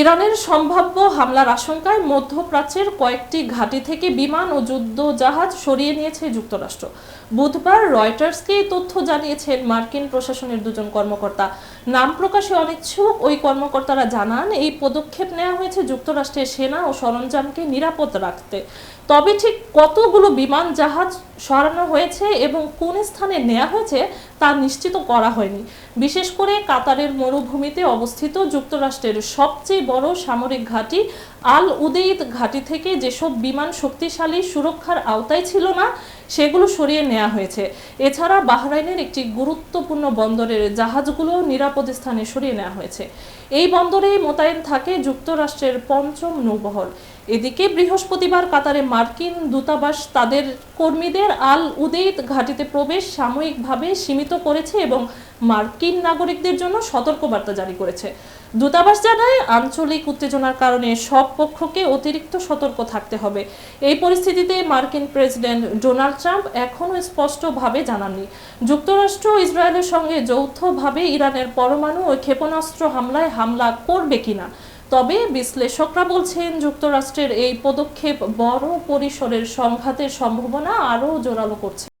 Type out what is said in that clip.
ইরানের সম্ভাব্য হামলার আশঙ্কায় মধ্যপ্রাচ্যের কয়েকটি ঘাঁটি থেকে বিমান ও যুদ্ধ জাহাজ সরিয়ে নিয়েছে যুক্তরাষ্ট্র। বুধবার রয়টার্সকে তথ্য জানিয়েছেন মার্কিন প্রশাসনের দুজন কর্মকর্তা। নাম প্রকাশে অনিচ্ছুক, ওই কর্মকর্তারা জানান, এই পদক্ষেপ নেওয়া হয়েছে যুক্তরাষ্ট্রের সেনা ও সরঞ্জামকে নিরাপদ রাখতে। তবে ঠিক কতগুলো বিমান জাহাজ সরানো হয়েছে এবং কোন স্থানে নেওয়া হয়েছে তা নিশ্চিত করা হয়নি। বিশেষ করে কাতারের মরুভূমিতে অবস্থিত যুক্তরাষ্ট্রের সবচেয়ে বড় সামরিক ঘাঁটি আল উদেইদ ঘাঁটি থেকে যেসব বিমান শক্তিশালী সুরক্ষার আওতায় ছিল না সেগুলো সরিয়ে নেওয়া হয়েছে। এছাড়া বাহরাইনের একটি গুরুত্বপূর্ণ বন্দরের জাহাজগুলো নিরাপদ স্থানে সরিয়ে নেওয়া হয়েছে। এই বন্দরেই মোতায়েন থাকে যুক্তরাষ্ট্রের পঞ্চম নৌবহর এদিকে বৃহস্পতিবার কাতারে মার্কিন দূতাবাস তাদের কর্মীদের আল উদেইদ ঘাঁটিতে প্রবেশ সাময়িকভাবে সীমিত করেছে এবং মার্কিন নাগরিকদের জন্য সতর্কবার্তা জারি করেছে। দূতাবাস জানায়, আঞ্চলিক উত্তেজনার কারণে সব পক্ষকে অতিরিক্ত সতর্ক থাকতে হবে। এই পরিস্থিতিতে মার্কিন প্রেসিডেন্ট ডোনাল্ড ট্রাম্প এখনও স্পষ্টভাবে জানাননি। যুক্তরাষ্ট্র ইসরায়েলের সঙ্গে যৌথভাবে ইরানের পরমাণু ও ক্ষেপণাস্ত্র হামলায় হামলা করবে কিনা? তবে বিশ্লেষকরা বলছেন, যুক্তরাষ্ট্রের এই পদক্ষেপ বড় পরিসরের সংঘাতের সম্ভাবনা আরও জোরালো করছে।